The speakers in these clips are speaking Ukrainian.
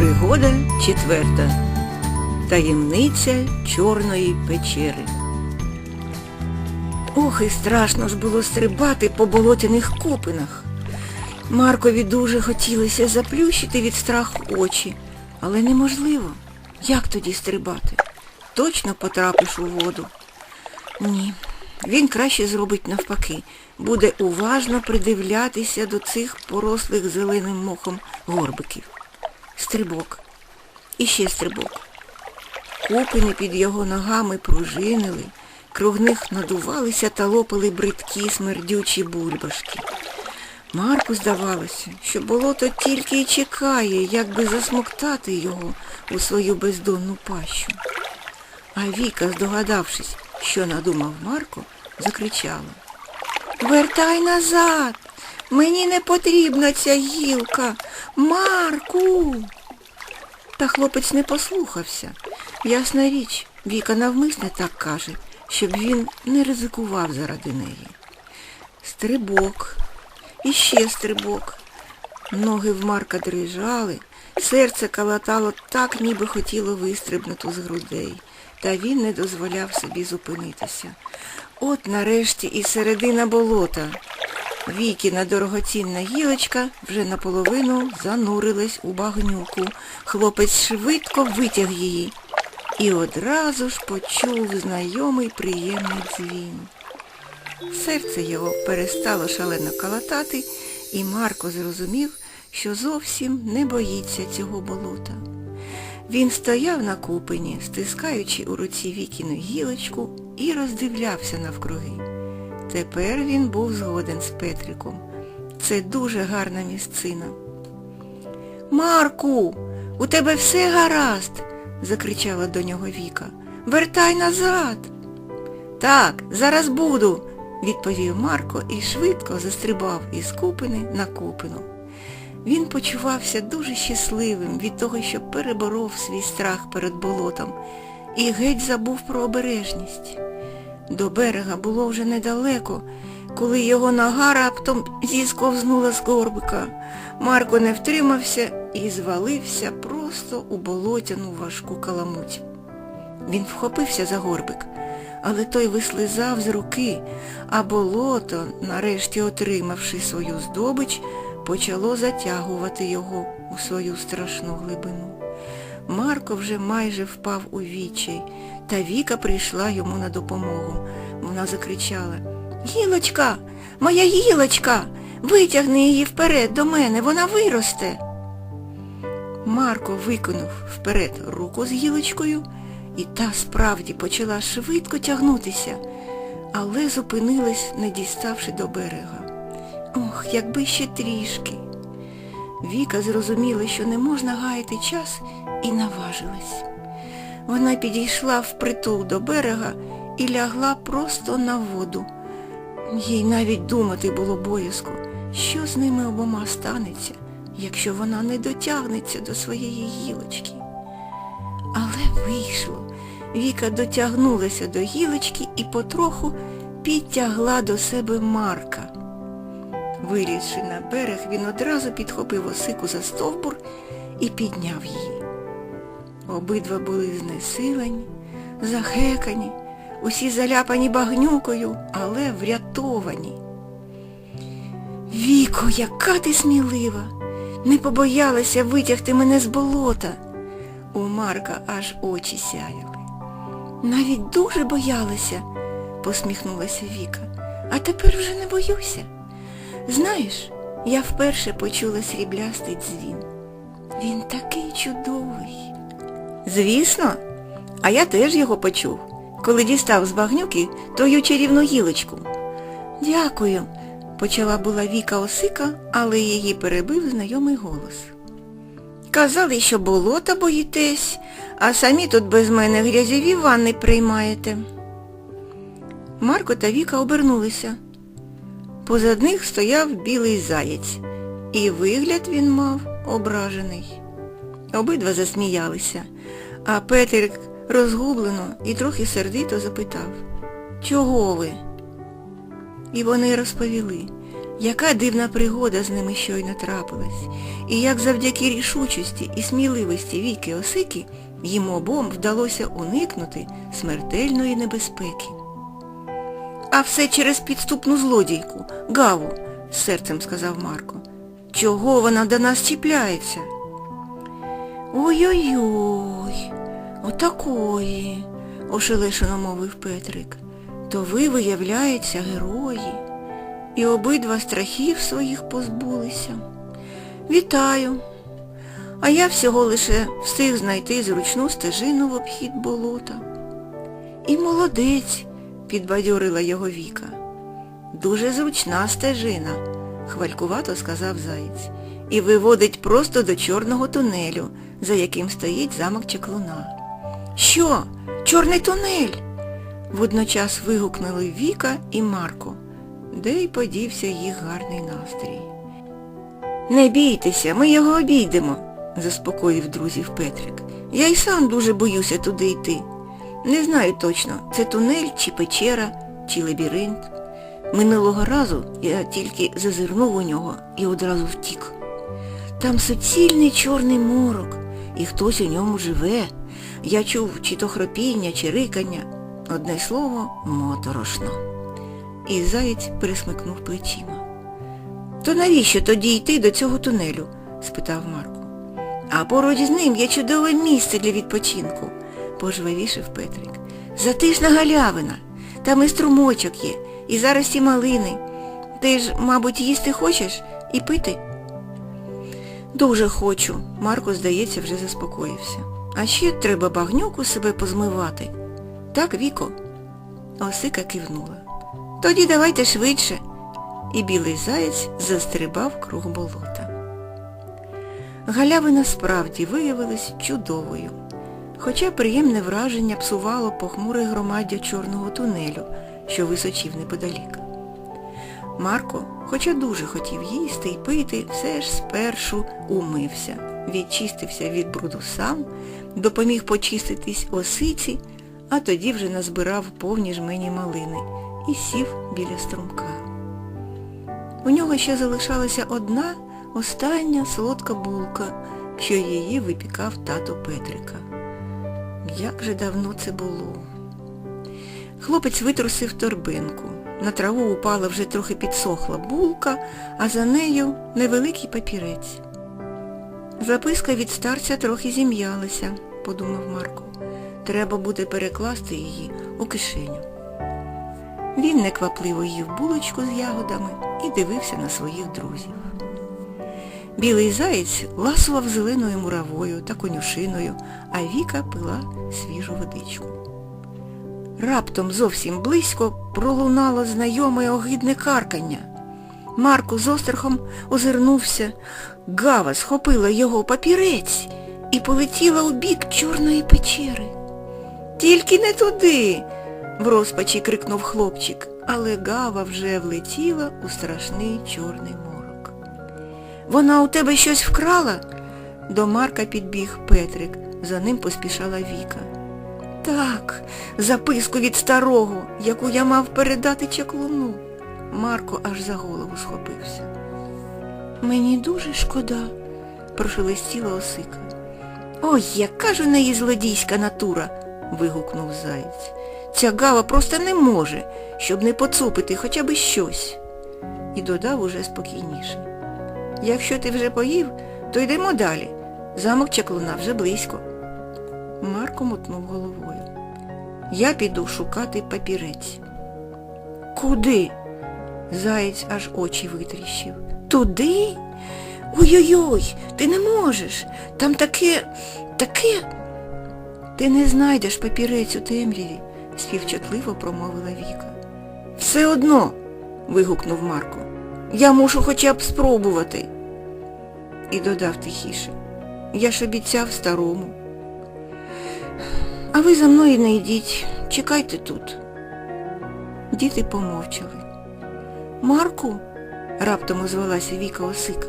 Пригода четверта. Таємниця Чорної печери. Ох, і страшно ж було стрибати по болотяних купинах. Маркові дуже хотілося заплющити від страху очі, але неможливо. Як тоді стрибати? Точно потрапиш у воду? Ні, він краще зробить навпаки, буде уважно придивлятися до цих порослих зеленим мохом горбиків. Стрибок. І ще стрибок. Купини під його ногами пружинили, круг них надувалися та лопали бридкі смердючі бульбашки. Марку здавалося, що болото тільки й чекає, як би засмоктати його у свою бездонну пащу. А Віка, здогадавшись, що надумав Марко, закричала. Вертай назад! Мені не потрібна ця гілка. Марку. Та хлопець не послухався. Ясна річ, Віка навмисне так каже, щоб він не ризикував заради неї. Стрибок, і ще стрибок. Ноги в Марка дрижали, серце калатало так, ніби хотіло вистрибнути з грудей, та він не дозволяв собі зупинитися. От нарешті і середина болота. Вікіна дорогоцінна гілочка вже наполовину занурилась у багнюку. Хлопець швидко витяг її і одразу ж почув знайомий приємний дзвін. Серце його перестало шалено калатати, і Марко зрозумів, що зовсім не боїться цього болота. Він стояв на купині, стискаючи у руці Вікіну гілочку, і роздивлявся навкруги. Тепер він був згоден з Петриком. Це дуже гарна місцина. Марку, у тебе все гаразд, закричала до нього Віка. Вертай назад. Так, зараз буду, відповів Марко і швидко застрибав із купини на купину. Він почувався дуже щасливим від того, що переборов свій страх перед болотом і геть забув про обережність. До берега було вже недалеко, коли його нога раптом зісковзнула з горбика. Марко не втримався і звалився просто у болотяну важку каламуть. Він вхопився за горбик, але той вислизав з руки, а болото, нарешті отримавши свою здобич, почало затягувати його у свою страшну глибину. Марко вже майже впав у відчай, та Віка прийшла йому на допомогу. Вона закричала Гілочка, моя гілочка, витягни її вперед до мене, вона виросте. Марко виконув вперед руку з гілочкою, і та справді почала швидко тягнутися, але зупинилась, не діставши до берега. Ох, якби ще трішки. Віка зрозуміла, що не можна гаяти час, і наважилась. Вона підійшла впритул до берега і лягла просто на воду. Їй навіть думати було боязко, що з ними обома станеться, якщо вона не дотягнеться до своєї гілочки. Але вийшло. Віка дотягнулася до гілочки і потроху підтягла до себе Марка. Вилізши на берег, він одразу підхопив осику за стовбур і підняв її. Обидва були знесилені, захекані, усі заляпані багнюкою, але врятовані. Віко, яка ти смілива! Не побоялася витягти мене з болота. У Марка аж очі сяяли. Навіть дуже боялася, посміхнулася Віка. А тепер вже не боюся. Знаєш, я вперше почула сріблястий дзвін. Він такий чудовий. Звісно, а я теж його почув, коли дістав з багнюки твою чарівну гілочку. Дякую, почала була Віка Осика, але її перебив знайомий голос. Казали, що болота боїтесь, а самі тут без мене грязєві ванни приймаєте. Марко та Віка обернулися. Позад них стояв білий заєць, і вигляд він мав ображений. Обидва засміялися, а Петрик розгублено і трохи сердито запитав Чого ви? І вони розповіли, Яка дивна пригода з ними щойно трапилась, і як завдяки рішучості і сміливості Віки Осики їм обом вдалося уникнути смертельної небезпеки. А все через підступну злодійку, Гаву, з серцем сказав Марко. Чого вона до нас чіпляється? Ой-ой-ой, отакої, ошелешено мовив Петрик. То ви, виявляється, герої. І обидва страхів своїх позбулися. Вітаю. А я всього лише встиг знайти зручну стежину в обхід болота. І молодець, підбадьорила його Віка. Дуже зручна стежина, хвалькувато сказав заєць, і виводить просто до чорного тунелю, за яким стоїть замок Чаклуна. Що? Чорний тунель? Водночас вигукнули Віка і Марко, де й подівся їх гарний настрій. Не бійтеся, ми його обійдемо, заспокоїв друзів Петрик. Я й сам дуже боюся туди йти. Не знаю точно, це тунель чи печера, чи лабіринт. Минулого разу я тільки зазирнув у нього і одразу втік. Там суцільний чорний морок, і хтось у ньому живе. Я чув чи то хропіння, чи рикання. Одне слово, моторошно. І заєць пересмикнув плечима. То навіщо тоді йти до цього тунелю? спитав Марко. А поруч з ним є чудове місце для відпочинку, пожвавішив Петрик. Затишна галявина, там і струмочок є, і зараз і малини. Ти ж, мабуть, їсти хочеш і пити? Дуже хочу. Марко, здається, вже заспокоївся. А ще треба багнюку себе позмивати. Так, Віко? Осика кивнула. Тоді давайте швидше. І білий заєць застрибав круг болота. Галявина справді виявилась чудовою, хоча приємне враження псувало похмуре громаддя чорного тунелю, що височів неподалік. Марко, хоча дуже хотів їсти і пити, все ж спершу умився, відчистився від бруду сам, допоміг почиститись осиці, а тоді вже назбирав повні жмені малини і сів біля струмка. У нього ще залишалася одна, остання солодка булка, що її випікав тато Петрика. Як же давно це було. Хлопець витрусив торбинку. На траву упала вже трохи підсохла булка, а за нею невеликий папірець. Записка від старця трохи зім'ялася, подумав Марко. Треба буде перекласти її у кишеню. Він неквапливо їв булочку з ягодами і дивився на своїх друзів. Білий заєць ласував зеленою муравою та конюшиною, а Віка пила свіжу водичку. Раптом зовсім близько пролунало знайоме огидне каркання. Марко з острахом озирнувся. Гава схопила його папірець і полетіла у бік чорної печери. Тільки не туди, в розпачі крикнув хлопчик, але Гава вже влетіла у страшний чорний морок. Вона у тебе щось вкрала? До Марка підбіг Петрик, за ним поспішала Віка. Так, записку від старого, яку я мав передати чаклуну. Марко аж за голову схопився. Мені дуже шкода, прошелестіла осика. Ой, яка ж у неї злодійська натура, вигукнув заєць. Ця гава просто не може, щоб не поцупити хоча б щось. І додав уже спокійніше. Якщо ти вже поїв, то йдемо далі. Замок чаклуна вже близько. Марко мотнув головою. Я піду шукати папірець. Куди? Заєць аж очі витріщив. Туди? Ой-ой-ой, ти не можеш. Там таке, таке. Ти не знайдеш папірець у темряві, співчутливо промовила Віка. Все одно, вигукнув Марко. Я мушу хоча б спробувати. І додав тихіше. Я ж обіцяв старому. А ви за мною не йдіть, чекайте тут. Діти помовчали. Марку, раптом озвалася Віка Осика,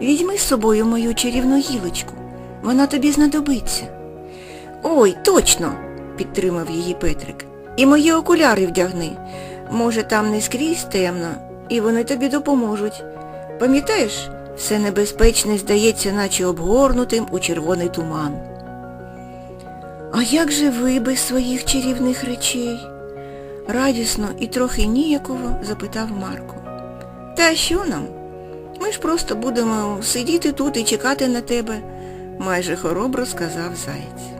візьми з собою мою чарівну гілочку. Вона тобі знадобиться. Ой, точно, підтримав її Петрик. І мої окуляри вдягни. Може, там не скрізь темно, і вони тобі допоможуть. Пам'ятаєш, все небезпечне здається, наче обгорнутим у червоний туман. А як же ви без своїх чарівних речей? Радісно і трохи ніяково запитав Марко. Та що нам? Ми ж просто будемо сидіти тут і чекати на тебе, майже хоробро сказав заєць.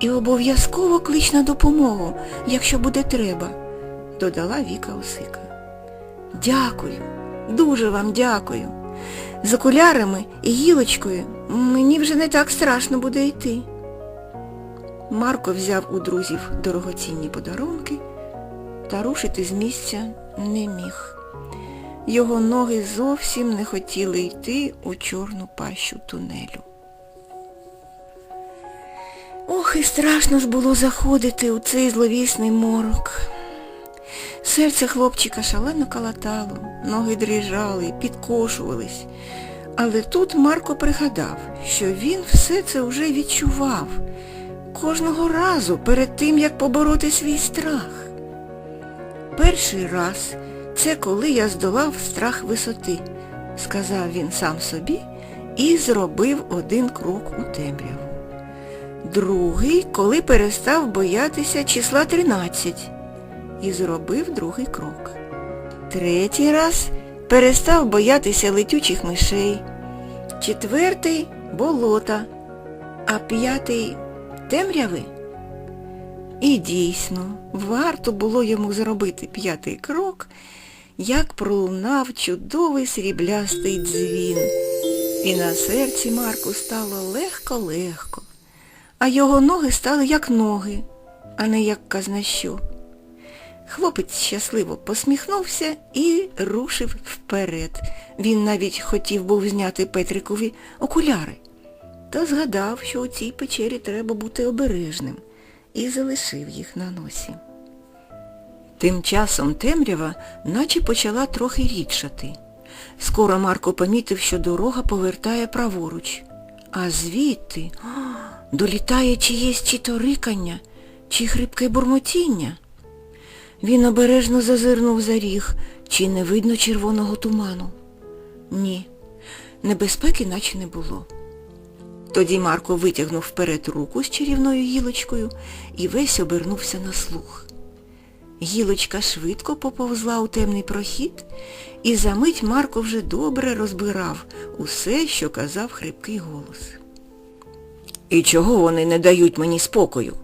І обов'язково клич на допомогу, якщо буде треба, додала Віка Осика. Дякую, дуже вам дякую. З окулярами і гілочкою мені вже не так страшно буде йти. Марко взяв у друзів дорогоцінні подарунки та рушити з місця не міг. Його ноги зовсім не хотіли йти у чорну пащу тунелю. Ох, і страшно ж було заходити у цей зловісний морок. Серце хлопчика шалено калатало, ноги дріжали, підкошувались. Але тут Марко пригадав, що він все це вже відчував кожного разу перед тим, як побороти свій страх. Перший раз це коли я здолав страх висоти, сказав він сам собі і зробив один крок у темряву. Другий, коли перестав боятися числа 13 і зробив другий крок. Третій раз перестав боятися летючих мишей. Четвертий болота, а п'ятий темряви. І дійсно, варто було йому зробити п'ятий крок, як пролунав чудовий сріблястий дзвін. І на серці Марку стало легко-легко, а його ноги стали як ноги, а не як казна. Хлопець щасливо посміхнувся і рушив вперед. Він навіть хотів був зняти Петрикові окуляри. Та згадав, що у цій печері треба бути обережним, і залишив їх на носі. Тим часом темрява наче почала трохи рідшати. Скоро Марко помітив, що дорога повертає праворуч, а звідти долітає чиєсь чи то рикання, чи хрипке бурмотіння. Він обережно зазирнув за ріг, чи не видно червоного туману. Ні, небезпеки наче не було. Тоді Марко витягнув вперед руку з чарівною гілочкою і весь обернувся на слух. Гілочка швидко поповзла у темний прохід, і за мить Марко вже добре розбирав усе, що казав хрипкий голос. І чого вони не дають мені спокою?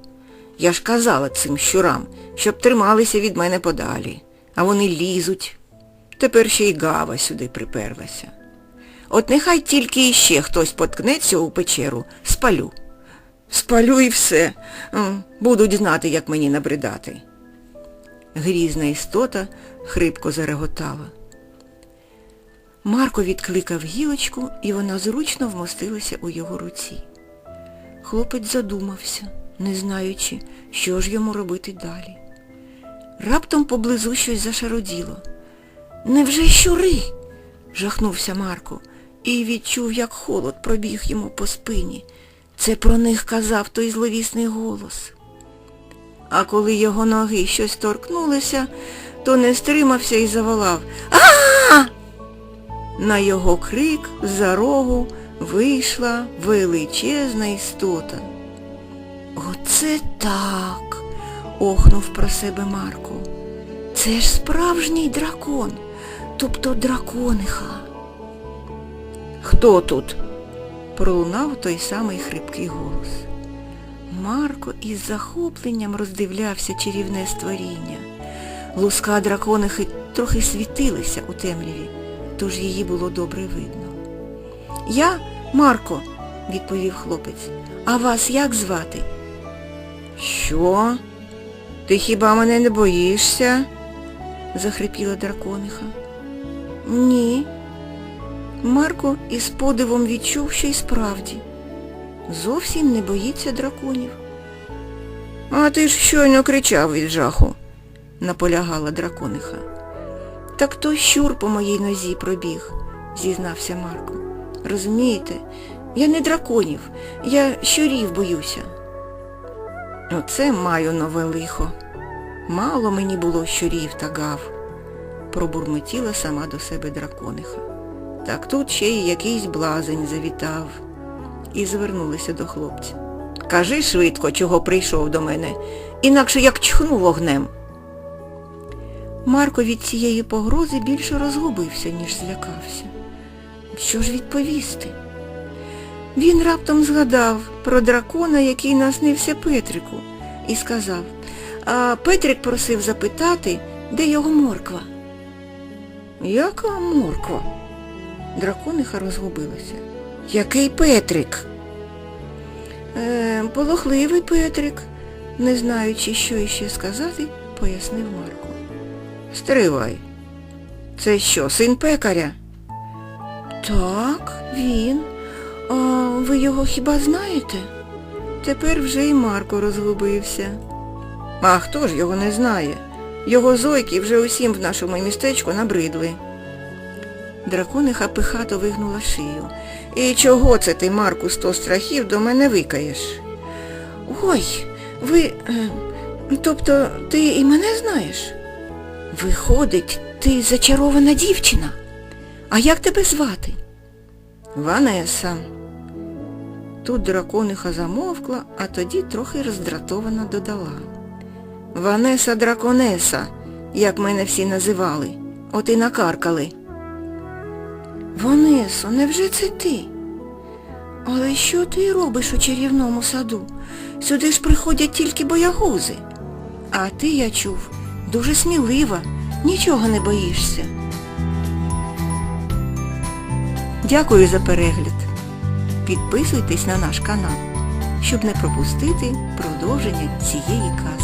Я ж казала цим щурам, щоб трималися від мене подалі, а вони лізуть. Тепер ще й гава сюди приперлася. От нехай тільки іще хтось поткнеться у печеру, спалю. Спалю і все. Будуть знати, як мені набридати. Грізна істота хрипко зареготала. Марко відкликав гілочку, і вона зручно вмостилася у його руці. Хлопець задумався, не знаючи, що ж йому робити далі. Раптом поблизу щось зашароділо. Невже щури? жахнувся Марко і відчув, як холод пробіг йому по спині. Це про них казав той зловісний голос. А коли його ноги щось торкнулися, то не стримався і заволав а На його крик з-за рогу вийшла величезна істота. Оце так, охнув про себе Марко. Це ж справжній дракон, тобто дракониха. Хто тут? пролунав той самий хрипкий голос. Марко із захопленням роздивлявся чарівне створіння. Луска драконихи трохи світилися у темряві, тож її було добре видно. Я Марко, відповів хлопець, а вас як звати? Що? Ти хіба мене не боїшся? захрипіла дракониха. Ні. Марко із подивом відчув, що й справді. Зовсім не боїться драконів. А ти ж щойно кричав від жаху, наполягала дракониха. Так то щур по моїй нозі пробіг, зізнався Марко. Розумієте, я не драконів, я щурів боюся. Оце маю нове лихо. Мало мені було щурів та гав. пробурмотіла сама до себе дракониха. Так тут ще й якийсь блазень завітав. І звернулися до хлопця. Кажи швидко, чого прийшов до мене, інакше як чхну вогнем. Марко від цієї погрози більше розгубився, ніж злякався. Що ж відповісти? Він раптом згадав про дракона, який наснився Петрику, і сказав, а Петрик просив запитати, де його морква. Яка морква? Дракониха розгубилася. Який Петрик? Е, полохливий Петрик, не знаючи, що іще сказати, пояснив Марко. Стривай. Це що, син пекаря? Так, він. А ви його хіба знаєте? Тепер вже і Марко розгубився. А хто ж його не знає? Його зойки вже усім в нашому містечку набридли. Дракониха пихато вигнула шию. І чого це ти, Марку, сто страхів до мене викаєш? Ой, ви. е, Тобто ти і мене знаєш? Виходить, ти зачарована дівчина. А як тебе звати? Ванеса. Тут дракониха замовкла, а тоді трохи роздратовано додала. Ванеса драконеса, як мене всі називали. От і накаркали. Ванесо, невже це ти? Але що ти робиш у чарівному саду? Сюди ж приходять тільки боягузи. А ти, я чув, дуже смілива, нічого не боїшся. Дякую за перегляд. Підписуйтесь на наш канал, щоб не пропустити продовження цієї казки.